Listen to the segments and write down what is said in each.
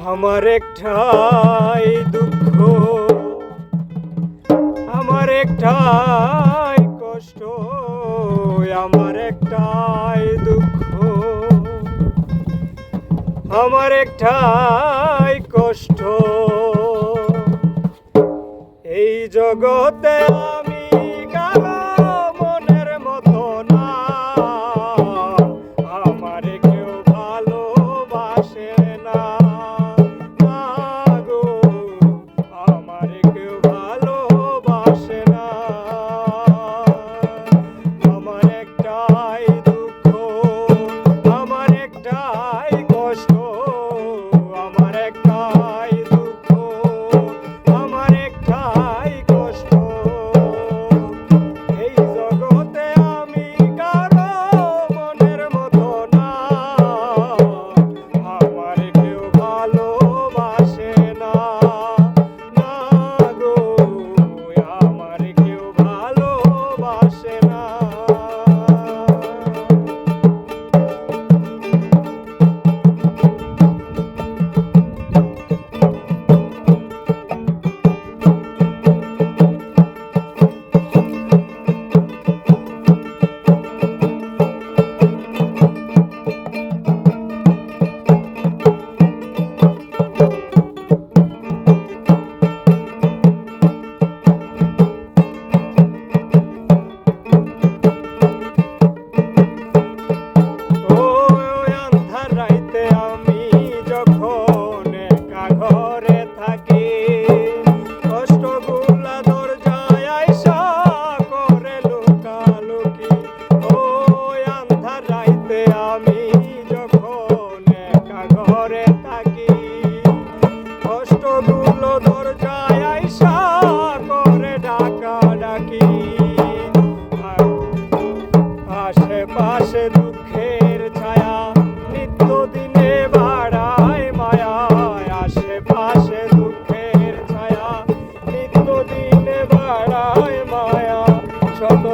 আমার একটাই দুঃখ আমার একটাই কষ্ট আমার একটাই দুঃখ আমার একটাই কষ্ট। এই জগতে Sonic. ভাসে দুঃখের ছায়া নিত্যদিনে বাড়ায় মায়া শত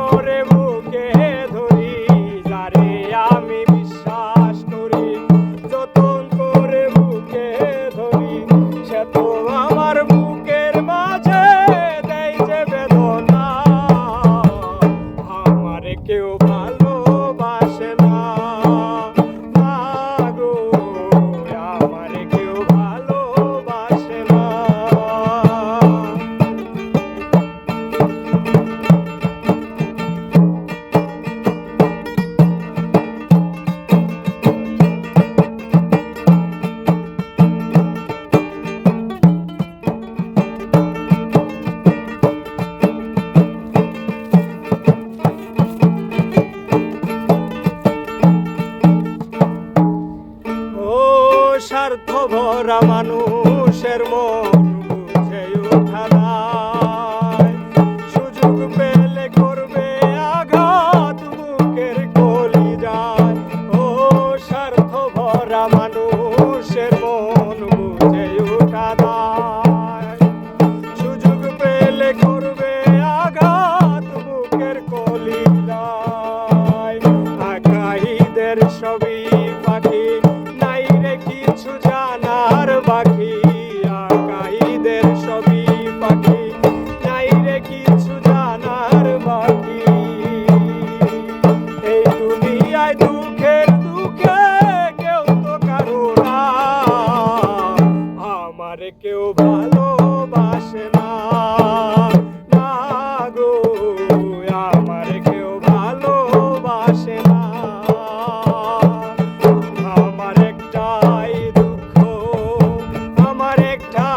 করে বুকে ধরি যারে আমি বুকের মন বুঝে উঠালায়। পেলে করবে আঘাত বুকের কলি যায় ও স্বার্থ ভরা মানুষের মন বুঝে পেলে করবে আঘাত বুকের কলি যায় ছবি পাখি আমার